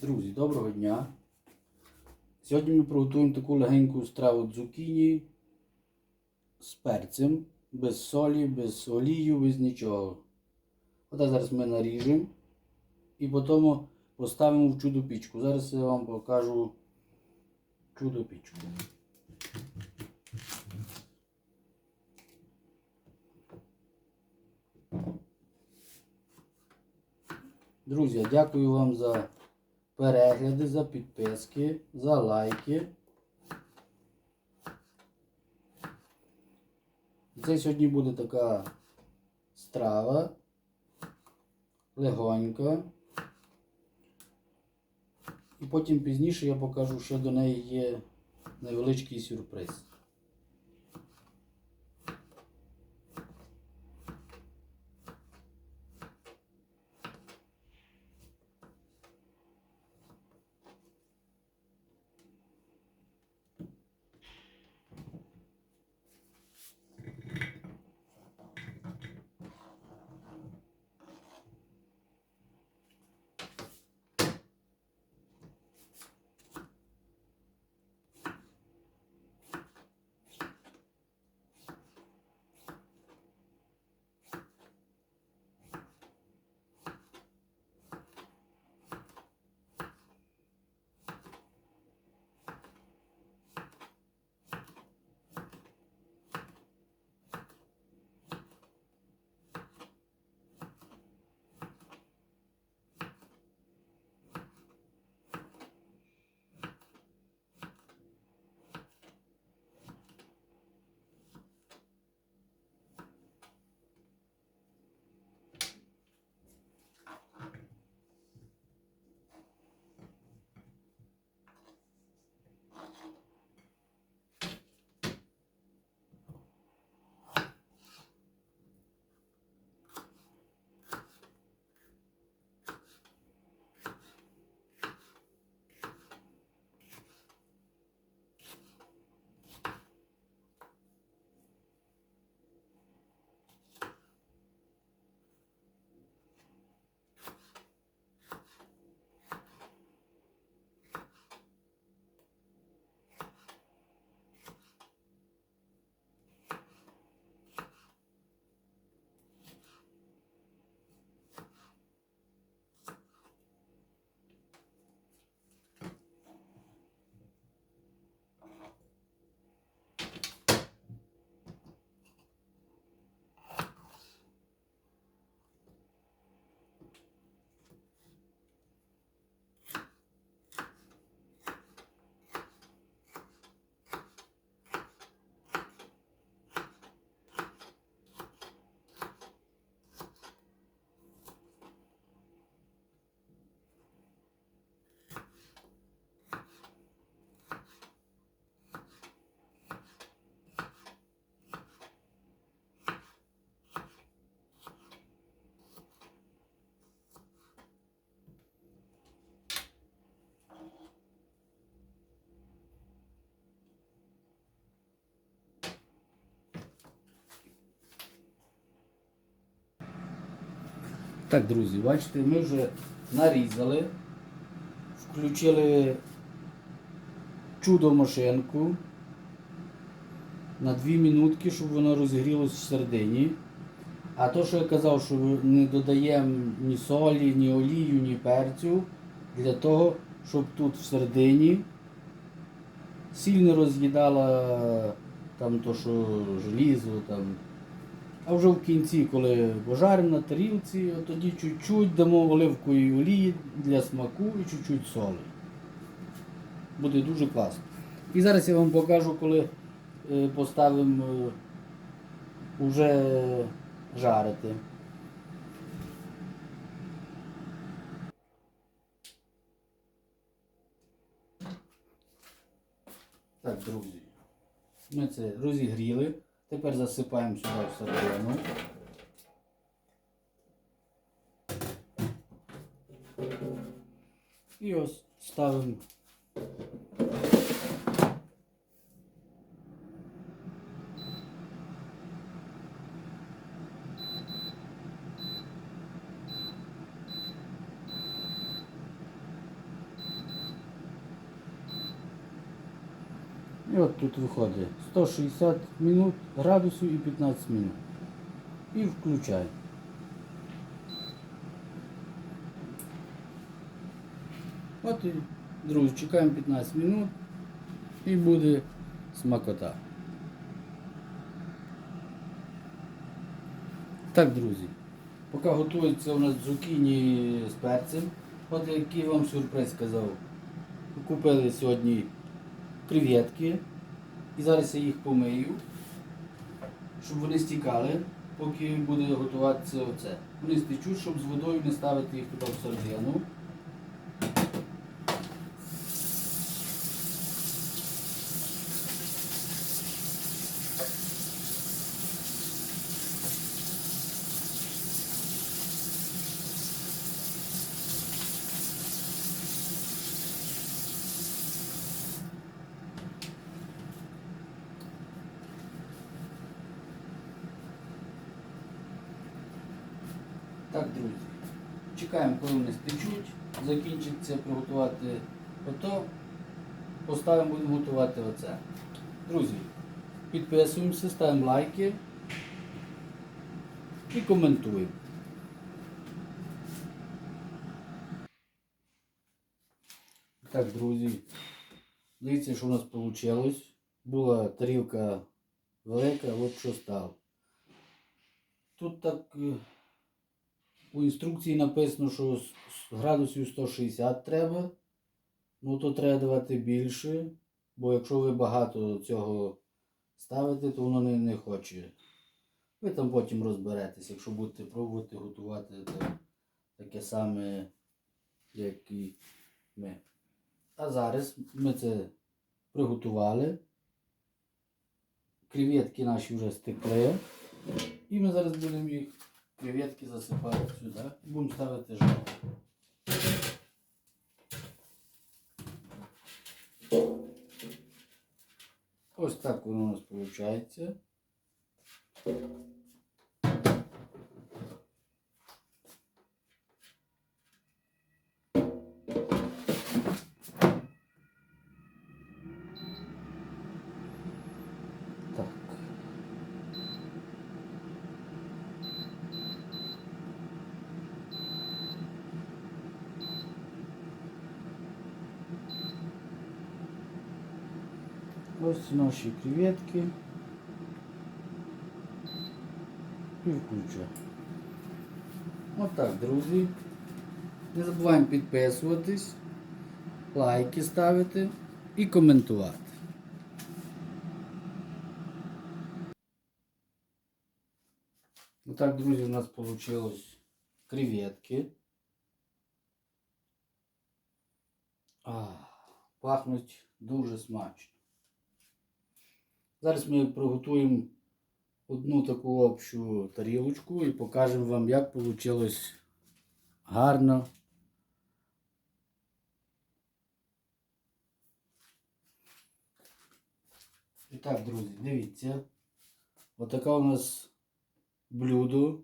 Друзі, доброго дня. Сьогодні ми приготуємо таку легеньку страву цукіні з перцем, без солі, без олію, без нічого. Ота зараз ми наріжемо і потім поставимо в чудо пічку. Зараз я вам покажу чудо пічку. Друзі, дякую вам за перегляди, за підписки, за лайки. Це сьогодні буде така страва легонька. І потім пізніше я покажу, що до неї є невеличкий сюрприз. Так, друзі, бачите, ми вже нарізали, включили чудо машинку на 2 минутки, щоб воно розігрілося всередині. А то, що я казав, що не додаємо ні солі, ні олію, ні перцю, для того, щоб тут всередині сіль не роз'їдала там то, що желізо, там. А вже в кінці, коли пожаримо на тарілці, тоді чуть-чуть дамо оливкової олії для смаку і чуть-чуть солі. Буде дуже класно. І зараз я вам покажу, коли е, поставимо е, уже жарити. Так, друзі. Ми це розігріли. Тепер засипаємо сюди всередину. І ось ставимо. І от тут виходить 160 минут градусів і 15 минут. І включай. От і, друзі, чекаємо 15 минут і буде смакота. Так, друзі, поки готується у нас цукіні з перцем, от який вам сюрприз сказав. Купили сьогодні креветки і зараз я їх помию, щоб вони стікали, поки буде готуватися оце. Вони стечуть, щоб з водою не ставити їх туди в Так, друзі, чекаємо, коли вони стечуть, закінчиться приготувати ото, поставимо, будемо готувати оце. Друзі, підписуємося, ставимо лайки і коментуємо. Так, друзі, дивіться, що у нас вийшло. Була тарілка велика, от що стало. Тут так е, у інструкції написано, що градусів 160 треба. Ну то треба давати більше, бо якщо ви багато цього ставите, то воно не, не хоче. Ви там потім розберетесь, якщо будете пробувати готувати таке саме, як і ми. А зараз ми це приготували. Креветки наші вже стекли. І ми зараз будемо їх креветки засипати сюди. І будемо ставити жовт. Ось так воно у нас виходить. Так. Ось наші креветки. І включаю. Отак, друзі. Не забуваємо підписуватись, лайки ставити і коментувати. Отак, друзі, у нас вийшло креветки. А, пахнуть дуже смачно. Зараз ми приготуємо одну таку общу тарілочку і покажемо вам, як вийшло гарно. І так, друзі, дивіться. Отака у нас блюдо.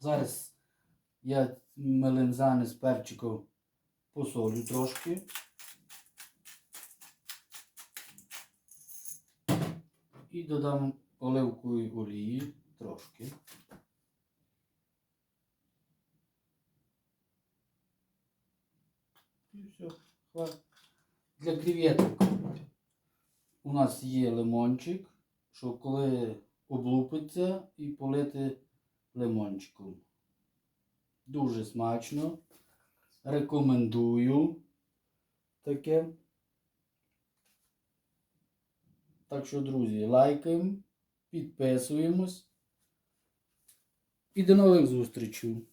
Зараз я мелензани з перчиком посолю трошки. І додам оливкової олії трошки. І все. Для креветок у нас є лимончик, що коли облупиться і полити лимончиком. Дуже смачно. Рекомендую таке. Так що, друзі, лайкаємо, підписуємось. І до нових зустрічей.